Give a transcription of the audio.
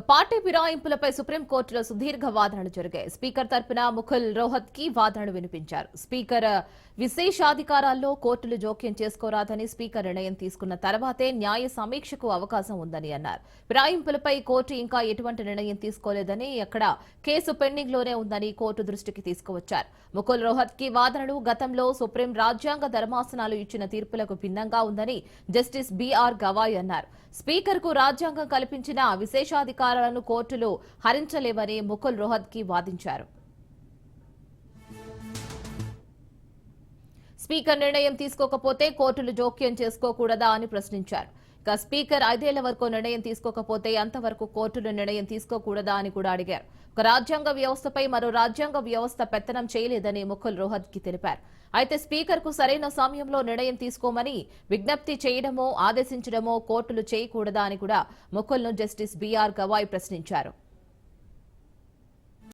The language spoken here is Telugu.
పార్టీ ఫిరాయింపులపై సుప్రీంకోర్టులో సుదీర్ఘ వాదనలు జరిగాయి. స్పీకర్ తరపున ముఖుల్ రోహత్కి వాదనలు వినిపించారు. స్పీకర్ విశేషాధికారాల్లో కోర్టులు జోక్యం చేసుకోరాదని స్పీకర్ నిర్ణయం తీసుకున్న తర్వాతే న్యాయ సమీక్షకు అవకాశం ఉందని అన్నారు. ఫిరాయింపులపై కోర్టు ఇంకా ఎటువంటి నిర్ణయం తీసుకోలేదని అక్కడ కేసు పెండింగ్లోనే ఉందని కోర్టు దృష్టికి తీసుకువచ్చారు. ముకుల్ రోహత్కి వాదనలు గతంలో సుప్రీం రాజ్యాంగ ధర్మాసనాలు ఇచ్చిన తీర్పులకు భిన్నంగా ఉందని జస్టిస్ బీఆర్ గవాయ్ అన్నారు. స్పీకర్కు రాజ్యాంగం కల్పించిన అధికారాలను కోర్టులు హరించలేవని ముకుల్ రోహత్కి వాదించారు. స్పీకర్ నిర్ణయం తీసుకోకపోతే కోర్టులు జోక్యం చేసుకోకూడదా అని ప్రశ్నించారు. ఇక స్పీకర్ ఐదేళ్ళ వరకు నిర్ణయం తీసుకోకపోతే అంతవరకు కోర్టులు నిర్ణయం తీసుకోకూడదా అని కూడా అడిగారు. ఒక రాజ్యాంగ వ్యవస్థపై మరో రాజ్యాంగ వ్యవస్థ పెత్తనం చేయలేదని ముఖుల్ రోహత్కి తెలిపారు. అయితే స్పీకర్కు సరైన సమయంలో నిర్ణయం తీసుకోమని విజ్ఞప్తి చేయడమో ఆదేశించడమో కోర్టులు చేయకూడదా అని కూడా ముఖుల్ను జస్టిస్ బీఆర్ గవాయ్ ప్రశ్నించారు.